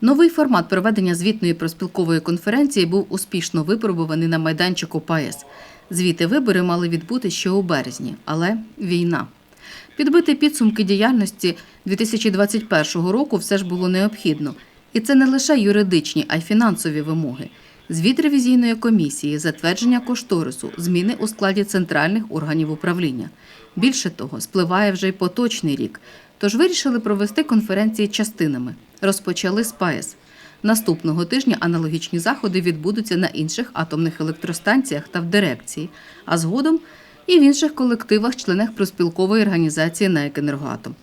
Новий формат проведення звітної проспілкової конференції був успішно випробуваний на майданчику ПАЕС. Звіти вибори мали відбути ще у березні, але війна. Підбити підсумки діяльності 2021 року все ж було необхідно. І це не лише юридичні, а й фінансові вимоги. Звіт ревізійної комісії, затвердження кошторису, зміни у складі центральних органів управління. Більше того, спливає вже й поточний рік. Тож вирішили провести конференції частинами. Розпочали з ПАЕС. Наступного тижня аналогічні заходи відбудуться на інших атомних електростанціях та в дирекції, а згодом і в інших колективах, членах проспілкової організації на «Екенергоатом».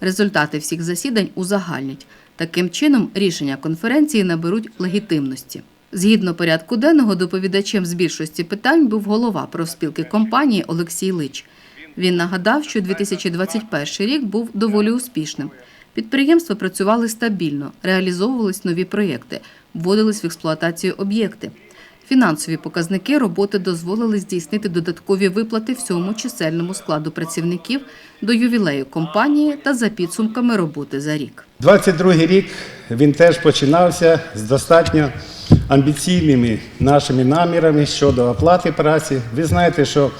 Результати всіх засідань узагальнять. Таким чином, рішення конференції наберуть легітимності. Згідно порядку денного, доповідачем з більшості питань був голова профспілки компанії Олексій Лич. Він нагадав, що 2021 рік був доволі успішним. Підприємства працювали стабільно, реалізовувались нові проєкти, вводились в експлуатацію об'єкти. Фінансові показники роботи дозволили здійснити додаткові виплати всьому чисельному складу працівників до ювілею компанії та за підсумками роботи за рік. 22 рік він теж починався з достатньо амбіційними нашими намірами щодо оплати праці. Ви знаєте, що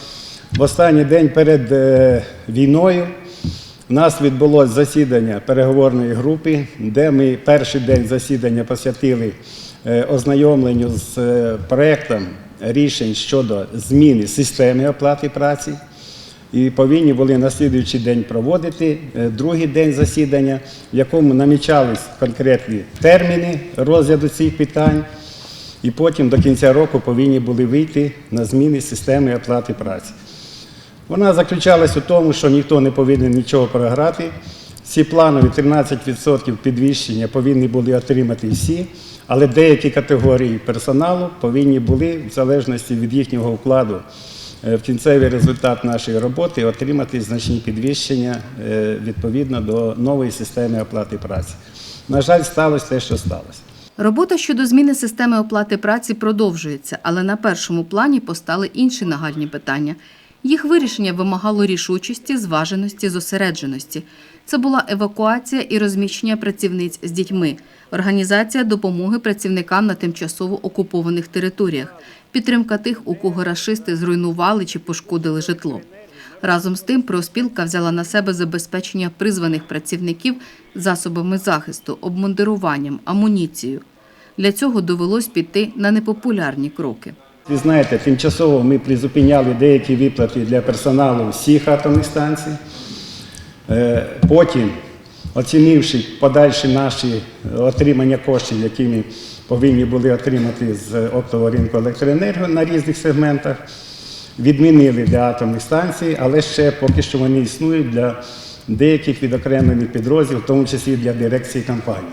в останній день перед е, війною у нас відбулося засідання переговорної групи, де ми перший день засідання посвятили е, ознайомленню з е, проектом рішень щодо зміни системи оплати праці. І повинні були на слідуючий день проводити другий день засідання, в якому намічались конкретні терміни розгляду цих питань, і потім до кінця року повинні були вийти на зміни системи оплати праці. Вона заключалась у тому, що ніхто не повинен нічого програти. Ці планові 13% підвищення повинні були отримати всі, але деякі категорії персоналу повинні були, в залежності від їхнього вкладу е, в кінцевий результат нашої роботи, отримати значні підвищення е, відповідно до нової системи оплати праці. На жаль, сталося те, що сталося. Робота щодо зміни системи оплати праці продовжується, але на першому плані постали інші нагальні питання. Їх вирішення вимагало рішучості, зваженості, зосередженості. Це була евакуація і розміщення працівниць з дітьми, організація допомоги працівникам на тимчасово окупованих територіях, підтримка тих, у кого рашисти зруйнували чи пошкодили житло. Разом з тим, профспілка взяла на себе забезпечення призваних працівників засобами захисту, обмундируванням, амуніцією. Для цього довелось піти на непопулярні кроки. Ви знаєте, тимчасово ми призупиняли деякі виплати для персоналу всіх атомних станцій. Е, Потім, оцінивши подальші наші отримання коштів, які ми повинні були отримати з оптового ринку електроенергії на різних сегментах, відмінили для атомних станцій, але ще поки що вони існують для деяких відокремлених підрозділів, в тому числі для дирекції компанії.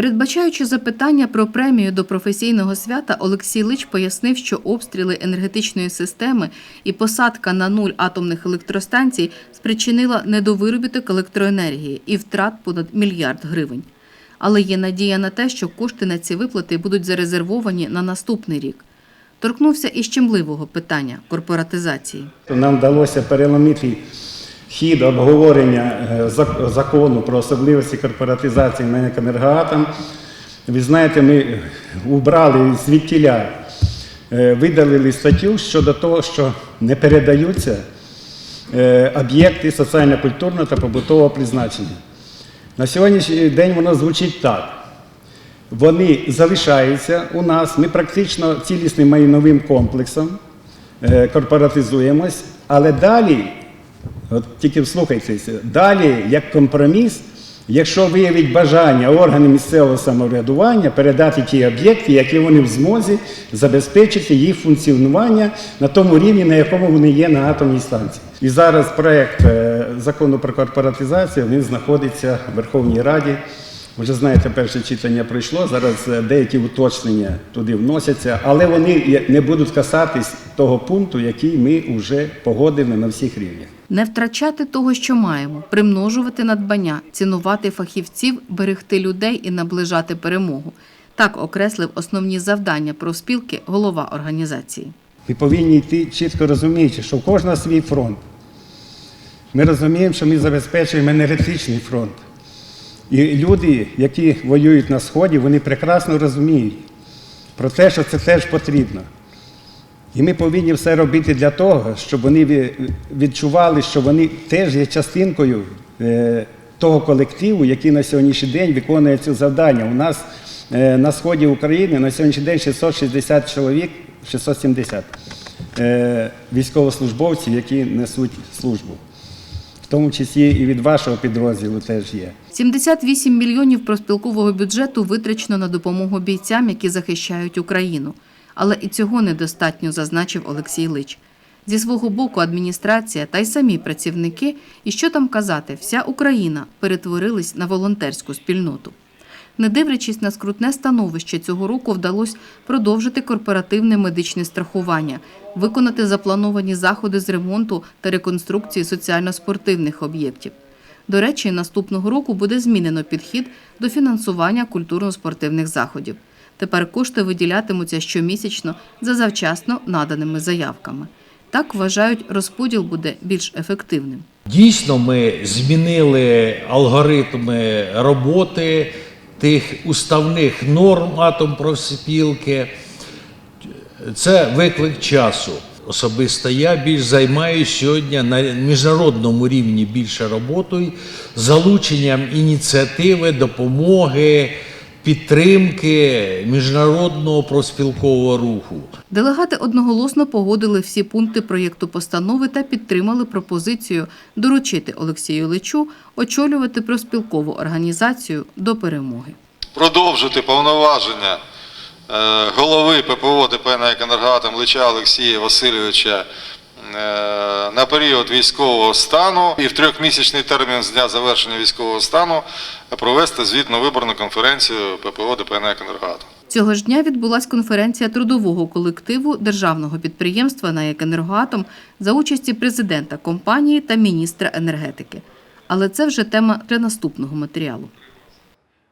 Передбачаючи запитання про премію до професійного свята, Олексій Лич пояснив, що обстріли енергетичної системи і посадка на нуль атомних електростанцій спричинила недовиробіток електроенергії і втрат понад мільярд гривень. Але є надія на те, що кошти на ці виплати будуть зарезервовані на наступний рік. Торкнувся і щемливого питання корпоратизації. Нам вдалося переломити хід обговорення е, закону про особливості корпоратизації на енергоатом. Ви знаєте, ми убрали звідтіля, е, видалили статтю щодо того, що не передаються е, об'єкти соціально-культурного та побутового призначення. На сьогоднішній день воно звучить так. Вони залишаються у нас. Ми практично цілісним майновим комплексом корпоратизуємось, але далі, от тільки вслухайтеся, далі як компроміс, якщо виявить бажання органи місцевого самоврядування передати ті об'єкти, які вони в змозі забезпечити їх функціонування на тому рівні, на якому вони є на атомній станції. І зараз проект е, закону про корпоратизацію він знаходиться в Верховній Раді. Вже знаєте, перше читання пройшло. Зараз е, деякі уточнення туди вносяться, але вони не будуть касатись того пункту, який ми вже погодили на всіх рівнях. Не втрачати того, що маємо, примножувати надбання, цінувати фахівців, берегти людей і наближати перемогу. Так окреслив основні завдання профспілки голова організації. Ми повинні йти чітко розуміючи, що в кожного свій фронт. Ми розуміємо, що ми забезпечуємо енергетичний фронт. І люди, які воюють на Сході, вони прекрасно розуміють про те, що це теж потрібно. І ми повинні все робити для того, щоб вони відчували, що вони теж є частинкою е, того колективу, який на сьогоднішній день виконує це завдання. У нас е, на сході України на сьогоднішній день 660 чоловік, 670 е, військовослужбовців, які несуть службу. В тому числі і від вашого підрозділу теж є. 78 мільйонів проспілкового бюджету витрачено на допомогу бійцям, які захищають Україну. Але і цього недостатньо, зазначив Олексій Лич. Зі свого боку, адміністрація та й самі працівники, і що там казати, вся Україна перетворились на волонтерську спільноту. Не дивлячись на скрутне становище, цього року вдалося продовжити корпоративне медичне страхування, виконати заплановані заходи з ремонту та реконструкції соціально-спортивних об'єктів. До речі, наступного року буде змінено підхід до фінансування культурно-спортивних заходів. Тепер кошти виділятимуться щомісячно за завчасно наданими заявками. Так вважають, розподіл буде більш ефективним. Дійсно, ми змінили алгоритми роботи тих уставних норм атомпрофспілки. Це виклик часу. Особисто я більш займаюся сьогодні на міжнародному рівні більше роботою, залученням ініціативи, допомоги, підтримки міжнародного профспілкового руху. Делегати одноголосно погодили всі пункти проєкту постанови та підтримали пропозицію доручити Олексію Личу очолювати проспілкову організацію до перемоги. продовжити повноваження е, голови ППО ДП «НАЕК «Енергоатом» Лича Олексія Васильовича на період військового стану і в трьохмісячний термін з дня завершення військового стану провести звітно-виборну конференцію ППО ДП «НАЕК «Енергоатом». Цього ж дня відбулась конференція трудового колективу державного підприємства «НАЕК «Енергоатом» за участі президента компанії та міністра енергетики. Але це вже тема для наступного матеріалу.